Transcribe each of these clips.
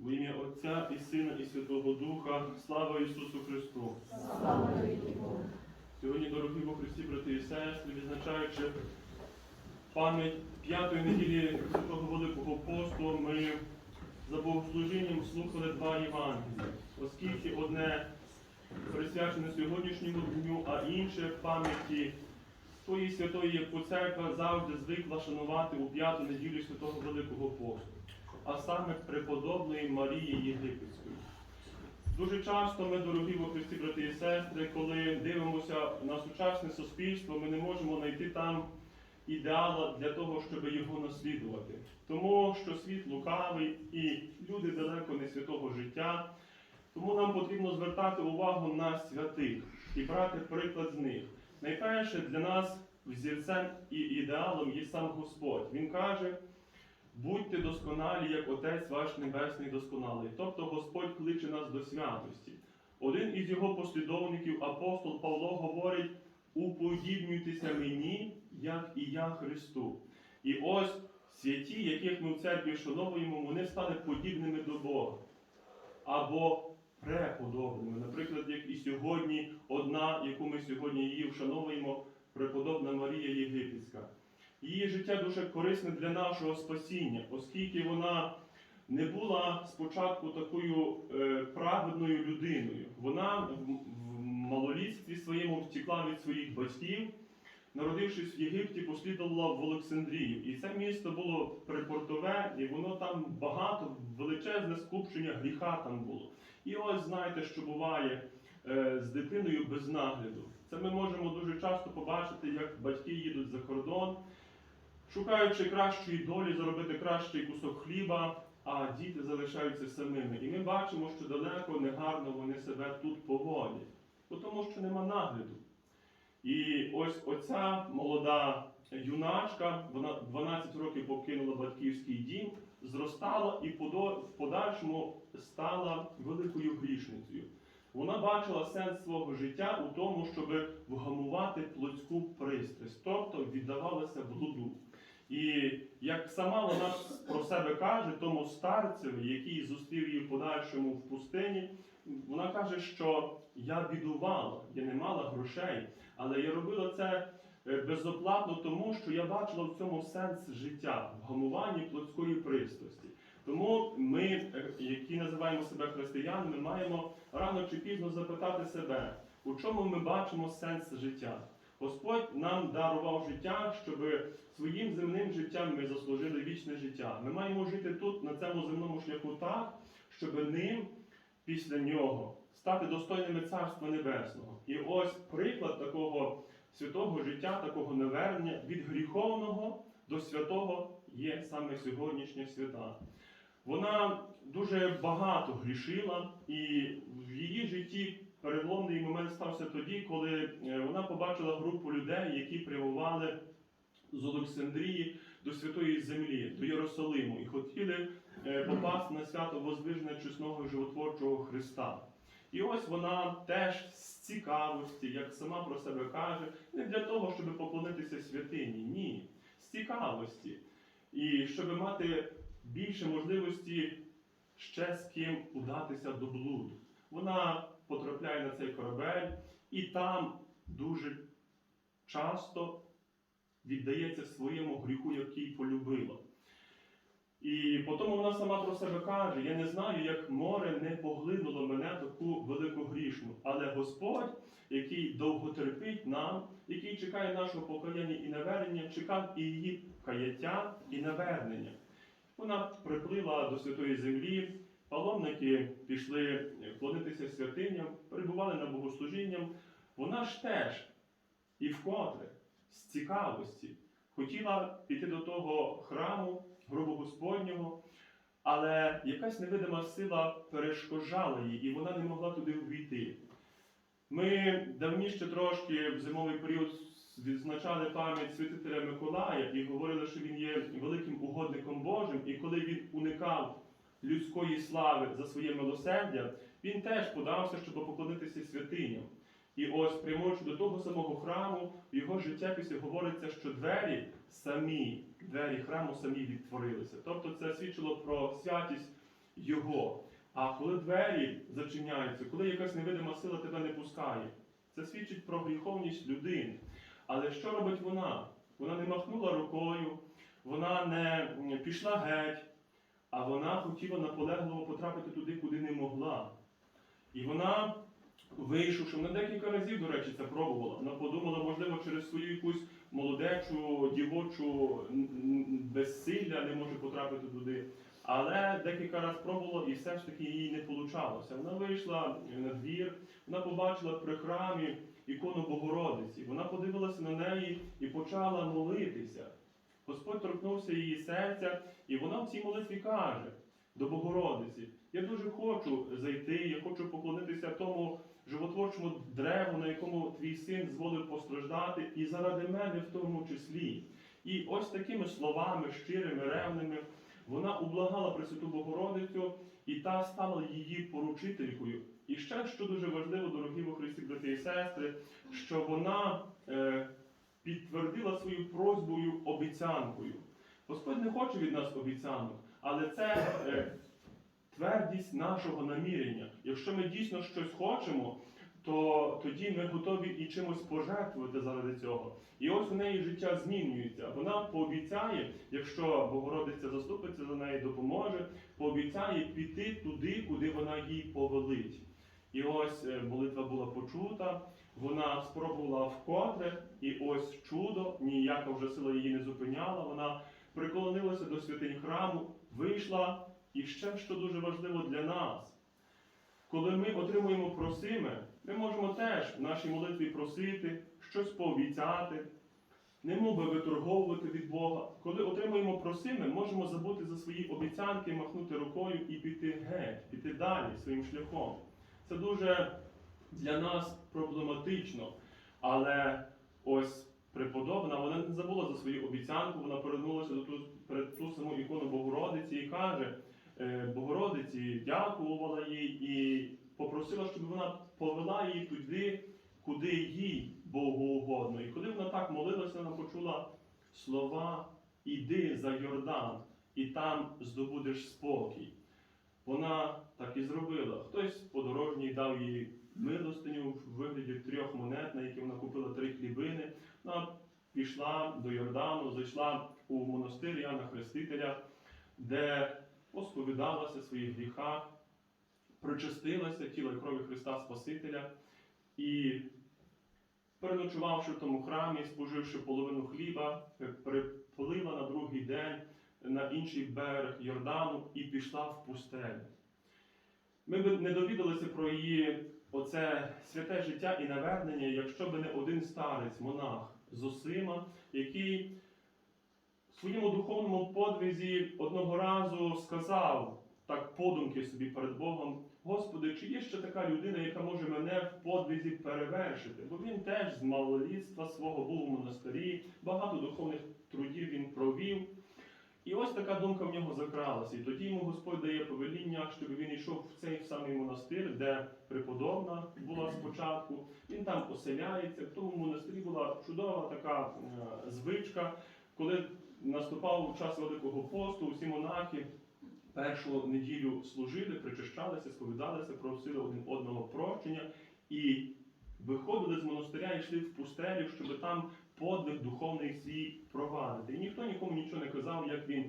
В ім'я Отця і Сина, і Святого Духа, слава Ісусу Христу! Слава Богу. Сьогодні, дорогі во Христі, брати і сестри, відзначаючи пам'ять п'ятої неділі Святого Великого посту, ми за богослужінням слухали два Євангелія, оскільки одне присвячене сьогоднішньому дню, а інше пам'яті тої святої, яку церква завжди звикла шанувати у п'яту неділю Святого Великого посту, а саме преподобної Марії Єгипетської. Дуже часто ми, дорогі Христі, брати і сестри, коли дивимося на сучасне суспільство, ми не можемо знайти там ідеала для того, щоб його наслідувати. Тому що світ лукавий і люди далеко не святого життя. Тому нам потрібно звертати увагу на святих і брати приклад з них. Найперше для нас взірцем і ідеалом є сам Господь. Він каже. Будьте досконалі, як Отець ваш Небесний досконалий. Тобто Господь кличе нас до святості. Один із його послідовників, апостол Павло, говорить: уподібнюйтеся мені, як і я Христу. І ось святі, яких ми в церкві шановуємо, вони стали подібними до Бога. Або преподобними. Наприклад, як і сьогодні одна, яку ми сьогодні її вшановуємо, преподобна Марія Єгипетська. Її життя дуже корисне для нашого спасіння, оскільки вона не була спочатку такою е, праведною людиною. Вона в, малолітстві своєму втекла від своїх батьків, народившись в Єгипті, послідувала в Олександрію. І це місто було припортове, і воно там багато, величезне скупчення гріха там було. І ось знаєте, що буває е, з дитиною без нагляду. Це ми можемо дуже часто побачити, як батьки їдуть за кордон шукаючи кращої долі, заробити кращий кусок хліба, а діти залишаються самими. І ми бачимо, що далеко негарно вони себе тут поводять, тому що нема нагляду. І ось оця молода юначка, вона 12 років покинула батьківський дім, зростала і в подальшому стала великою грішницею. Вона бачила сенс свого життя у тому, щоб вгамувати плотську пристрасть, тобто віддавалася блуду. І як сама вона про себе каже, тому старцеві, який зустрів її в подальшому в пустині, вона каже, що я бідувала, я не мала грошей, але я робила це е, безоплатно, тому що я бачила в цьому сенс життя, в гамуванні плотської пристрасті. Тому ми, е, які називаємо себе християнами, маємо рано чи пізно запитати себе, у чому ми бачимо сенс життя. Господь нам дарував життя, щоб своїм земним життям ми заслужили вічне життя. Ми маємо жити тут, на цьому земному шляху, так, щоб ним після нього стати достойними Царства Небесного. І ось приклад такого святого життя, такого навернення від гріховного до святого є саме сьогоднішня свята. Вона дуже багато грішила, і в її житті переломний момент стався тоді, коли е, вона побачила групу людей, які прямували з Олександрії до Святої Землі, до Єрусалиму, і хотіли е, попасти на свято Возвиження чесного животворчого Христа. І ось вона теж з цікавості, як сама про себе каже, не для того, щоб поклонитися святині, ні, з цікавості. І щоб мати більше можливості ще з ким удатися до блуду. Вона потрапляє на цей корабель і там дуже часто віддається своєму гріху, який полюбила. І потім вона сама про себе каже: я не знаю, як море не поглинуло мене таку велику грішну. Але Господь, який довго терпить нам, який чекає нашого покаяння і навернення, чекав і її каяття і навернення. Вона приплила до святої землі, паломники пішли вклонитися святиням, перебували на богослужінням. Вона ж теж і вкотре з цікавості хотіла піти до того храму, гробу Господнього, але якась невидима сила перешкоджала їй, і вона не могла туди увійти. Ми давніше трошки в зимовий період відзначали пам'ять святителя Миколая і говорили, що він є великим угодником Божим, і коли він уникав людської слави за своє милосердя, він теж подався, щоб поклонитися святиням. І ось, прямуючи до того самого храму, в його життєписі говориться, що двері самі, двері храму самі відтворилися. Тобто це свідчило про святість його. А коли двері зачиняються, коли якась невидима сила тебе не пускає, це свідчить про гріховність людини. Але що робить вона? Вона не махнула рукою, вона не пішла геть, а вона хотіла наполегливо потрапити туди, куди не могла. І вона, вийшовши, вона декілька разів, до речі, це пробувала. Вона подумала, можливо, через свою якусь молодечу, дівочу безсилля не може потрапити туди. Але декілька разів пробувала і все ж таки їй не вийшло. Вона вийшла на двір, вона побачила при храмі ікону Богородиці. Вона подивилася на неї і почала молитися. Господь торкнувся її серця, і вона в цій молитві каже до Богородиці: Я дуже хочу зайти, я хочу поклонитися тому животворчому древу, на якому твій син зволив постраждати, і заради мене в тому числі. І ось такими словами, щирими, ревними, вона ублагала Пресвяту Богородицю, і та стала її поручителькою. І ще, що дуже важливо, дорогі во Христі, брати і сестри, що вона е, підтвердила свою просьбою обіцянкою. Господь не хоче від нас обіцянок, але це е, твердість нашого намірення. Якщо ми дійсно щось хочемо, то тоді ми готові і чимось пожертвувати заради цього. І ось у неї життя змінюється. Вона пообіцяє, якщо Богородиця заступиться за неї, допоможе, пообіцяє піти туди, куди вона їй повелить. І ось е, молитва була почута, вона спробувала вкотре, і ось чудо, ніяка вже сила її не зупиняла. Вона приклонилася до святинь храму, вийшла. І ще що дуже важливо для нас, коли ми отримуємо просиме, ми можемо теж в нашій молитві просити, щось пообіцяти, не би виторговувати від Бога. Коли отримуємо просиме, можемо забути за свої обіцянки, махнути рукою і піти геть, піти далі своїм шляхом. Це дуже для нас проблематично. Але ось преподобна, вона не забула за свою обіцянку, вона повернулася до ту, перед ту саму ікону Богородиці і каже е, Богородиці, дякувала їй і попросила, щоб вона повела її туди, куди їй Богу угодно. І коли вона так молилася, вона почула слова Іди за Йордан, і там здобудеш спокій. Вона так і зробила. Хтось подорожній дав їй милостиню в вигляді трьох монет, на які вона купила три хлібини. Вона пішла до Йордану, зайшла у монастир Яна Хрестителя, де посповідалася своїх гріхах, причастилася тіла і крові Христа Спасителя і, переночувавши в тому храмі, споживши половину хліба, приплила на другий день на інший берег Йордану і пішла в пустелю. Ми б не довідалися про її оце святе життя і навернення, якщо б не один старець, монах Зосима, який в своєму духовному подвизі одного разу сказав так подумки собі перед Богом: Господи, чи є ще така людина, яка може мене в подвизі перевершити? Бо він теж з малолітства свого був у монастирі, багато духовних трудів він провів. І ось така думка в нього закралася. І тоді йому Господь дає повеління, щоб він йшов в цей самий монастир, де преподобна була спочатку. Він там оселяється. В тому монастирі була чудова така е, звичка, коли наступав час Великого посту, усі монахи першу неділю служили, причащалися, сповідалися, просили один одного прощення і виходили з монастиря і йшли в пустелю, щоб там подвиг духовний свій провадити. І ніхто нікому нічого не казав, як він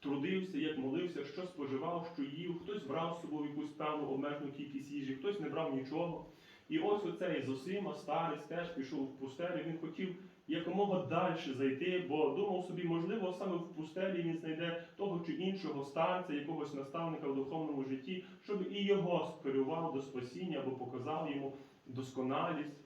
трудився, як молився, що споживав, що їв. Хтось брав з собою якусь певну обмежену кількість їжі, хтось не брав нічого. І ось оцей Зосима, старець, теж пішов в пустелю. Він хотів якомога далі зайти, бо думав собі, можливо, саме в пустелі він знайде того чи іншого старця, якогось наставника в духовному житті, щоб і його скерував до спасіння або показав йому досконалість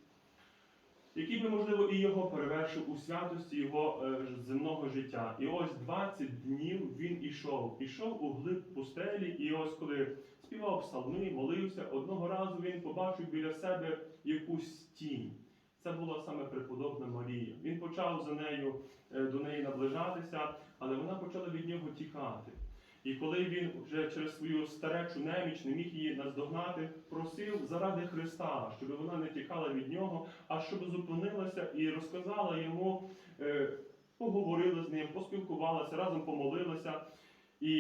який би, можливо, і його перевершив у святості його е, земного життя. І ось 20 днів він ішов, ішов у глиб пустелі, і ось коли співав псалми, молився, одного разу він побачив біля себе якусь тінь. Це була саме преподобна Марія. Він почав за нею е, до неї наближатися, але вона почала від нього тікати. І коли він вже через свою старечу неміч не міг її наздогнати, просив заради Христа, щоб вона не тікала від нього, а щоб зупинилася і розказала йому, е, поговорила з ним, поспілкувалася, разом помолилася. І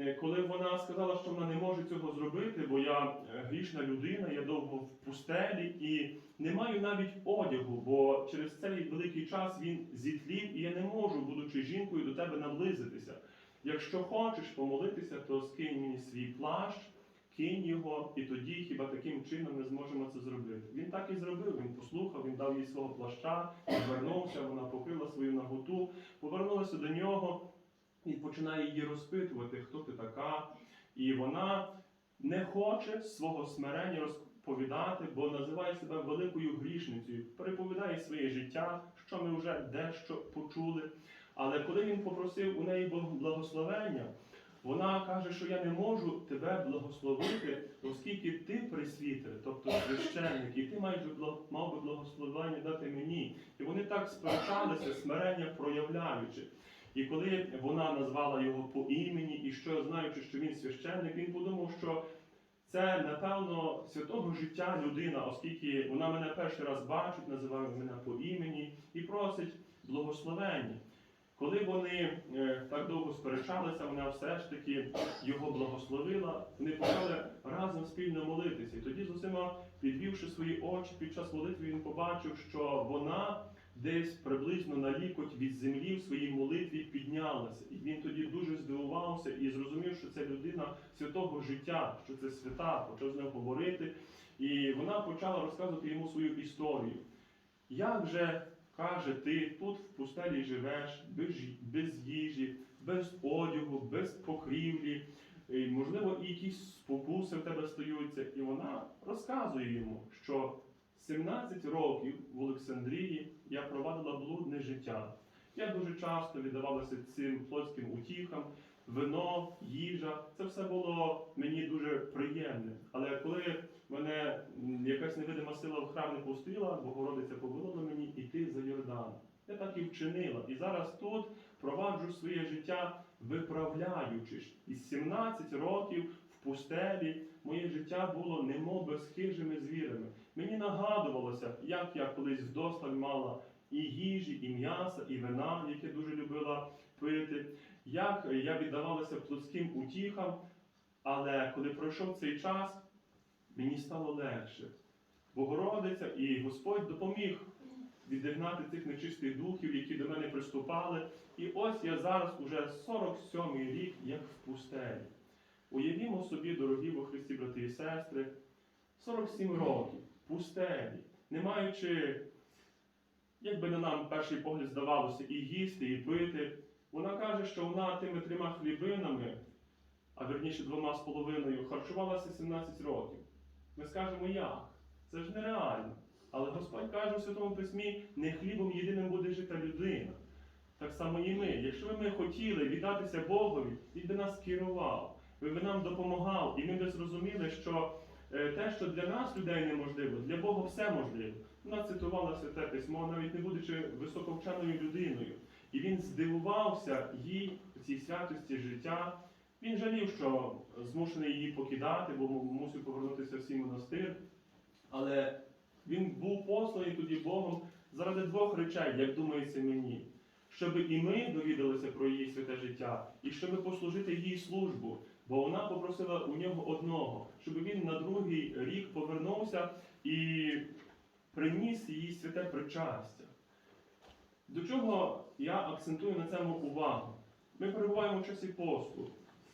е, коли вона сказала, що вона не може цього зробити, бо я е, грішна людина, я довго в пустелі і не маю навіть одягу, бо через цей великий час він зітлів, і я не можу, будучи жінкою, до тебе наблизитися. Якщо хочеш помолитися, то скинь мені свій плащ, кинь його, і тоді хіба таким чином ми зможемо це зробити. Він так і зробив. Він послухав, він дав їй свого плаща, повернувся, вона покрила свою наготу, повернулася до нього і починає її розпитувати, хто ти така. І вона не хоче свого смирення розповідати, бо називає себе великою грішницею, переповідає своє життя, що ми вже дещо почули. Але коли він попросив у неї благословення, вона каже, що я не можу тебе благословити, оскільки ти присвітер, тобто священник, і ти маєш мав би благословення дати мені. І вони так сперечалися, смирення проявляючи. І коли вона назвала його по імені, і що знаючи, що він священник, він подумав, що це напевно святого життя людина, оскільки вона мене перший раз бачить, називає мене по імені і просить благословення. Коли вони е, так довго сперечалися, вона все ж таки його благословила. Вони почали разом спільно молитися. І тоді з усіма, підвівши свої очі під час молитви, він побачив, що вона десь приблизно на лікоть від землі в своїй молитві піднялася. І він тоді дуже здивувався і зрозумів, що це людина святого життя, що це свята, почав з нею говорити. І вона почала розказувати йому свою історію. Як же, каже, ти тут в пустелі живеш, без, їжі, без одягу, без покрівлі, і, можливо, і якісь спокуси в тебе стаються. І вона розказує йому, що 17 років в Олександрії я провадила блудне життя. Я дуже часто віддавалася цим плотським утіхам, вино, їжа. Це все було мені дуже приємне. Але коли якась невидима сила в храм не пустила, Богородиця повелила мені іти за Йордан. Я так і вчинила. І зараз тут проваджу своє життя, виправляючись. Із 17 років в пустелі моє життя було немов з хижими звірами. Мені нагадувалося, як я колись вдосталь мала і їжі, і м'яса, і вина, яке дуже любила пити, як я віддавалася плотським утіхам. Але коли пройшов цей час, мені стало легше. Богородиця і Господь допоміг відігнати цих нечистих духів, які до мене приступали. І ось я зараз уже 47-й рік, як в пустелі. Уявімо собі, дорогі во Христі, брати і сестри, 47 років, в пустелі, не маючи, як би на нам перший погляд здавалося, і їсти, і пити. Вона каже, що вона тими трьома хлібинами, а верніше двома з половиною, харчувалася 17 років. Ми скажемо, як? Це ж нереально. Але Господь каже у Святому Письмі, не хлібом єдиним буде жита людина. Так само і ми. Якщо би ми хотіли віддатися Богові, Він би нас керував, Він би нам допомагав, і ми би зрозуміли, що е, те, що для нас, людей, неможливо, для Бога все можливо. Вона цитувала святе письмо, навіть не будучи високовченою людиною. І він здивувався їй у цій святості життя. Він жалів, що змушений її покидати, бо мусив повернутися в свій монастир. Але він був посланий тоді Богом заради двох речей, як думається мені. Щоб і ми довідалися про її святе життя, і щоб послужити їй службу. Бо вона попросила у нього одного, щоб він на другий рік повернувся і приніс їй святе причастя. До чого я акцентую на цьому увагу? Ми перебуваємо в часі посту.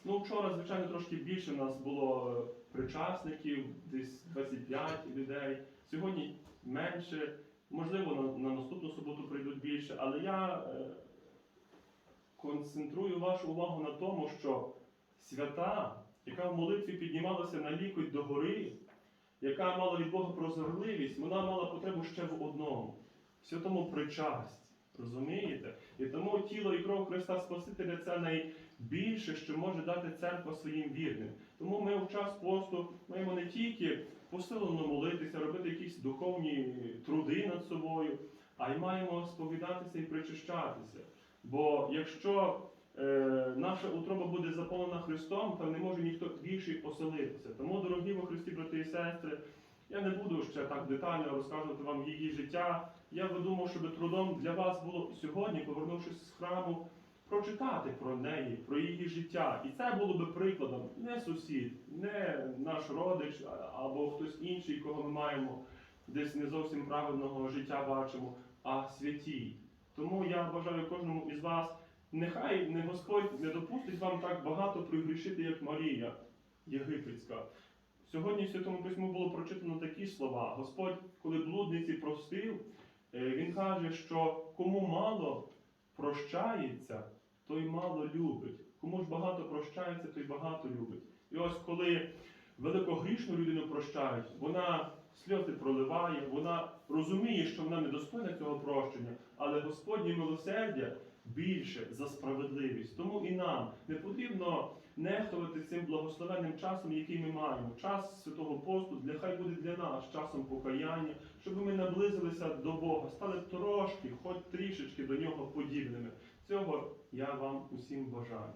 Ну, вчора, звичайно, трошки більше нас було причасників, десь 25 людей. Сьогодні менше. Можливо, на, на наступну суботу прийдуть більше, але я е, концентрую вашу увагу на тому, що свята, яка в молитві піднімалася на лікоть до гори, яка мала від Бога прозорливість, вона мала потребу ще в одному в святому причасті. Розумієте? І тому тіло і кров Христа Спасителя це найбільше, що може дати церква своїм вірним. Тому ми в час посту маємо не тільки посилено молитися, робити якісь духовні труди над собою, а й маємо сповідатися і причащатися. Бо якщо е, наша утроба буде заповнена Христом, то не може ніхто більший поселитися. Тому, дорогі во Христі, брати і сестри, я не буду ще так детально розказувати вам її життя. Я би думав, щоб трудом для вас було сьогодні, повернувшись з храму, прочитати про неї, про її життя. І це було би прикладом не сусід, не наш родич або хтось інший, кого ми маємо десь не зовсім правильного життя бачимо, а святі. Тому я бажаю кожному із вас, нехай не Господь не допустить вам так багато пригрішити, як Марія Єгипетська. Сьогодні в Святому Письму було прочитано такі слова. Господь, коли блудниці простив, е, Він каже, що кому мало прощається, той мало любить. Кому ж багато прощається, той багато любить. І ось коли великогрішну людину прощають, вона сльози проливає, вона розуміє, що вона недостойна цього прощення, але Господнє милосердя більше за справедливість. Тому і нам не потрібно нехтувати цим благословенним часом, який ми маємо. Час святого посту, нехай буде для нас часом покаяння, щоб ми наблизилися до Бога, стали трошки, хоч трішечки до нього подібними. Цього я вам усім бажаю.